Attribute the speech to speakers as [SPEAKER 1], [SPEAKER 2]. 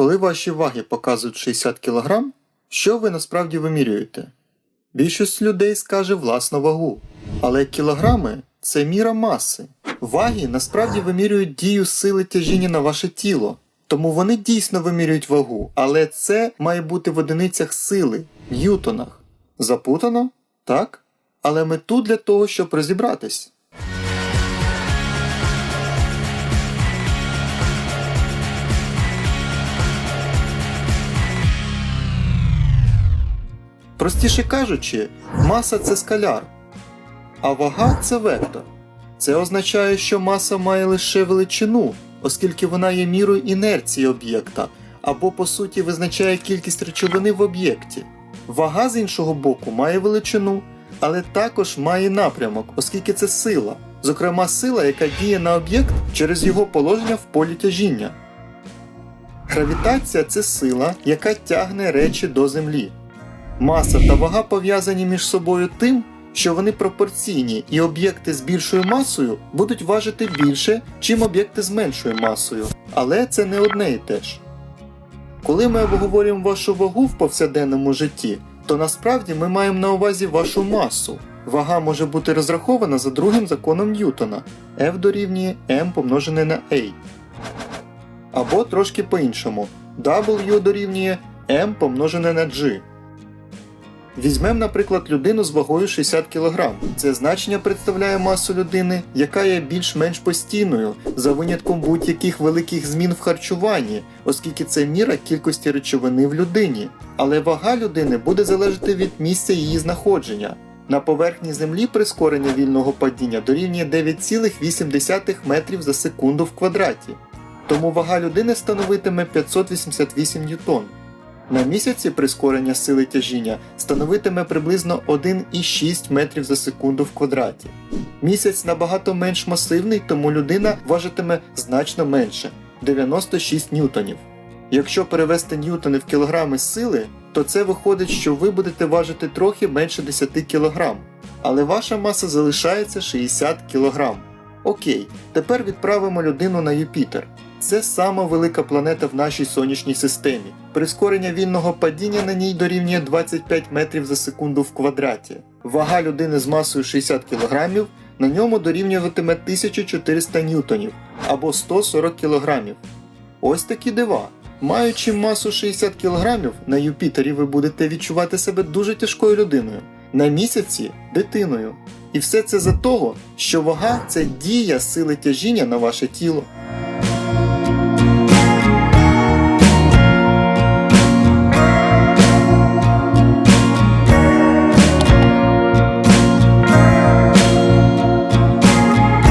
[SPEAKER 1] Коли ваші ваги показують 60 кг, що ви насправді вимірюєте? Більшість людей скаже власну вагу, але кілограми це міра маси. Ваги насправді вимірюють дію сили тяжіння на ваше тіло, тому вони дійсно вимірюють вагу, але це має бути в одиницях сили, ньютонах. Запутано? Так? Але ми тут для того, щоб розібратись. Простіше кажучи, маса це скаляр, а вага це вектор. Це означає, що маса має лише величину, оскільки вона є мірою інерції об'єкта, або по суті визначає кількість речовини в об'єкті. Вага з іншого боку має величину, але також має напрямок, оскільки це сила, зокрема сила, яка діє на об'єкт через його положення в полі тяжіння. Гравітація це сила, яка тягне речі до землі. Маса та вага пов'язані між собою тим, що вони пропорційні, і об'єкти з більшою масою будуть важити більше, чим об'єкти з меншою масою. Але це не одне і те ж. Коли ми обговорюємо вашу вагу в повсякденному житті, то насправді ми маємо на увазі вашу масу. Вага може бути розрахована за другим законом Ньютона F дорівнює m помножене на A. Або трошки по-іншому W дорівнює m помножене на G. Візьмемо, наприклад, людину з вагою 60 кг. Це значення представляє масу людини, яка є більш-менш постійною, за винятком будь-яких великих змін в харчуванні, оскільки це міра кількості речовини в людині. Але вага людини буде залежати від місця її знаходження. На поверхні Землі прискорення вільного падіння дорівнює 9,8 метрів за секунду в квадраті. Тому вага людини становитиме 588 ньютон. На місяці прискорення сили тяжіння становитиме приблизно 1,6 метрів за секунду в квадраті. Місяць набагато менш масивний, тому людина важитиме значно менше 96 ньютонів. Якщо перевести ньютони в кілограми сили, то це виходить, що ви будете важити трохи менше 10 кг, але ваша маса залишається 60 кг. Окей, тепер відправимо людину на Юпітер. Це сама велика планета в нашій сонячній системі. Прискорення вільного падіння на ній дорівнює 25 метрів за секунду в квадраті. Вага людини з масою 60 кг на ньому дорівнюватиме 1400 ньютонів або 140 кг. Ось такі дива. Маючи масу 60 кг, на Юпітері ви будете відчувати себе дуже тяжкою людиною, на місяці дитиною. І все це за того, що вага це дія сили тяжіння на ваше тіло.